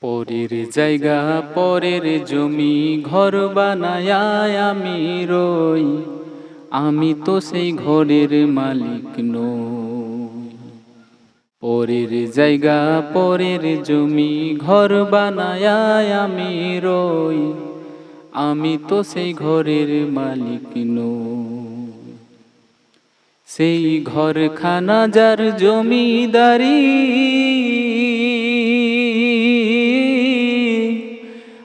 পরের জায়গা, পরের জমি, ঘর বানায় আমি রই। আমি তো সেই ঘরের মালিক নই। পরের জায়গা, পরের জমি, ঘর বানায় আমি রই। আমি তো সেই ঘরের মালিক নই। সেই ঘরখানা যার জমিদারি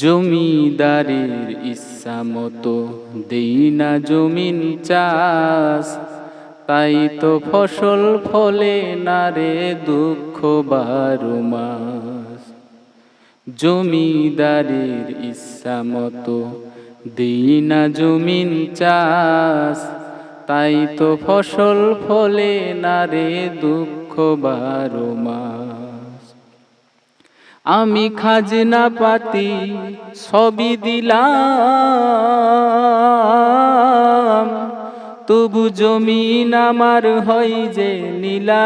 জমিদারের ইচ্ছা মতো দেই না জমিন চাষ। তাই তো ফসল ফলে না রে দুঃখ বারো মাস। জমিদারের ইচ্ছা মতো দিই না জমিন চাষ। তাই তো ফসল ফলে না রে দুঃখ বারো মাস। আমি খাজনা পাতি সবই দিলাম। তবু জমিন আমার হয় যে নিলাম।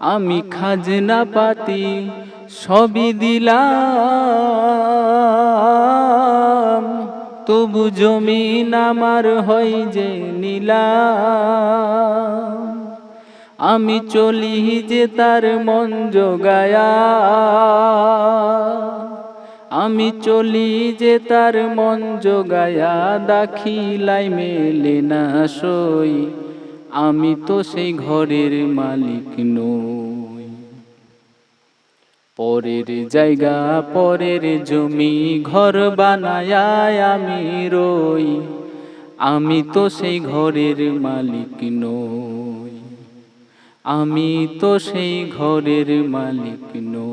আমি খাজনা পাতি সবই দিলাম। তবু জমিন আমার হয় যে নিলাম। আমি চলি যে তার মন জোগায়া। আমি চলি যে তার মন জোগায়া, দাখিলাই মেলে না সই। আমি তো সেই ঘরের মালিক নই। পরের জায়গা, পরের জমি, ঘর বানায় আমি রই। আমি তো সেই ঘরের মালিক নই। আমি তো সেই ঘরের মালিক নই।